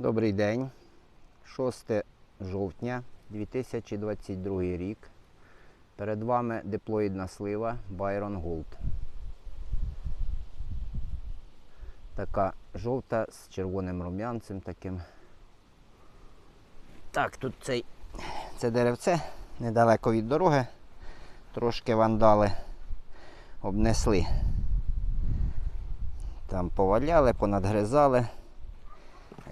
Добрий день. 6 жовтня 2022 рік. Перед вами диплоїдна слива Byron Gold. Така жовта з червоним рум'янцем таким. Так, тут цей, це деревце недалеко від дороги. Трошки вандали обнесли. Там поваляли, понадгризали.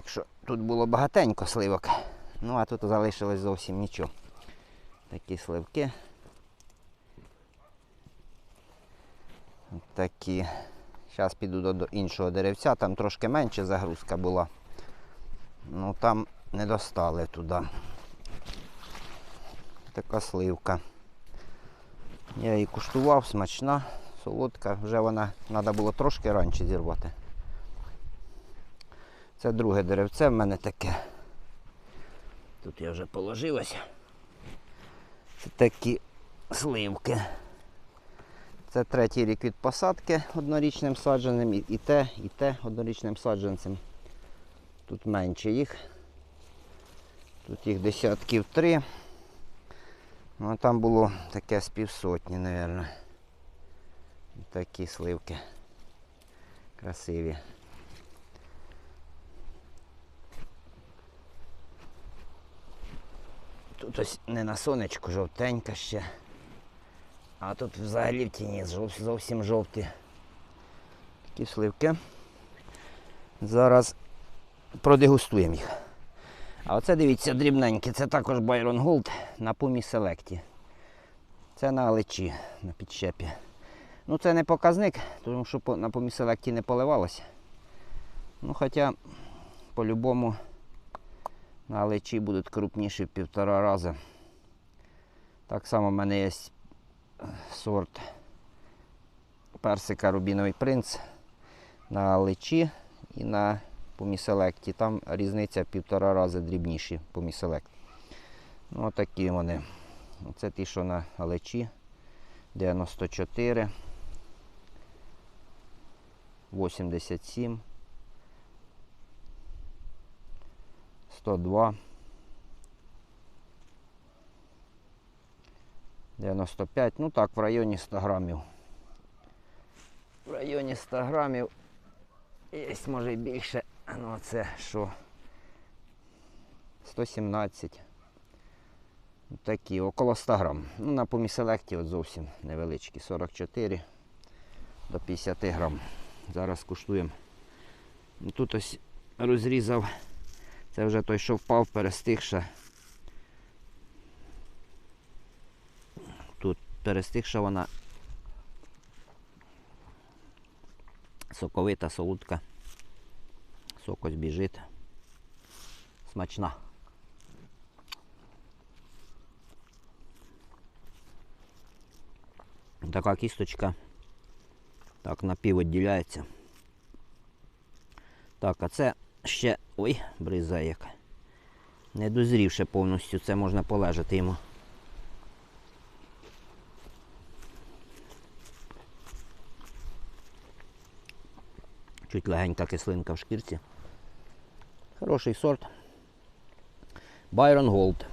Якщо тут було багатенько сливок, ну а тут залишилось зовсім нічого. Такі сливки. Такі. Зараз піду до іншого деревця, там трошки менше загрузка була. Ну там не достали туди. Така сливка. Я її куштував, смачна, солодка. Вже вона треба було трошки раніше зірвати. Це друге деревце в мене таке. Тут я вже положилося. Це такі сливки. Це третій рік від посадки однорічним саджаним, і і те, і те однорічним саджанцем. Тут менше їх. Тут їх десятків три. Ну, а там було таке з півсотні, мабуть. Такі сливки. Красиві. Тут ось не на сонечку жовтенька ще. А тут взагалі в тіні зовсім жовті. Такі сливки. Зараз продегустуємо їх. А оце дивіться дрібненькі, це також Byron Gold на Pumi Select. Це на алечі, на підщепі. Ну це не показник, тому що на Pumi Select не поливалося. Ну хоча по-любому на алечі будуть крупніші в півтора рази. Так само в мене є сорт персика Рубіновий принц на алечі і на поміселекті. Там різниця в півтора рази дрібніші поміселект. Ну, отакі вони. Оце ті, що на алечі. 94, 87, 102, 95, ну так, в районі 100 грамів. В районі 100 грамів є, може і більше. Ну це що? 117. Такі, около 100 грам. Ну, на поміселекті от зовсім невеличкі. 44 до 50 грам. Зараз куштуємо. Ну, Тут ось розрізав. Це вже той, що впав, перестигша. Тут перестигша вона соковита, солодка. Сок ось біжить. Смачна. Така кісточка. Так, напів відділяється. Так, а це ще... Ой, бриза як. Не дозрівши повністю, це можна полежати йому. Чуть легенька кислинка в шкірці. Хороший сорт. Байрон Gold.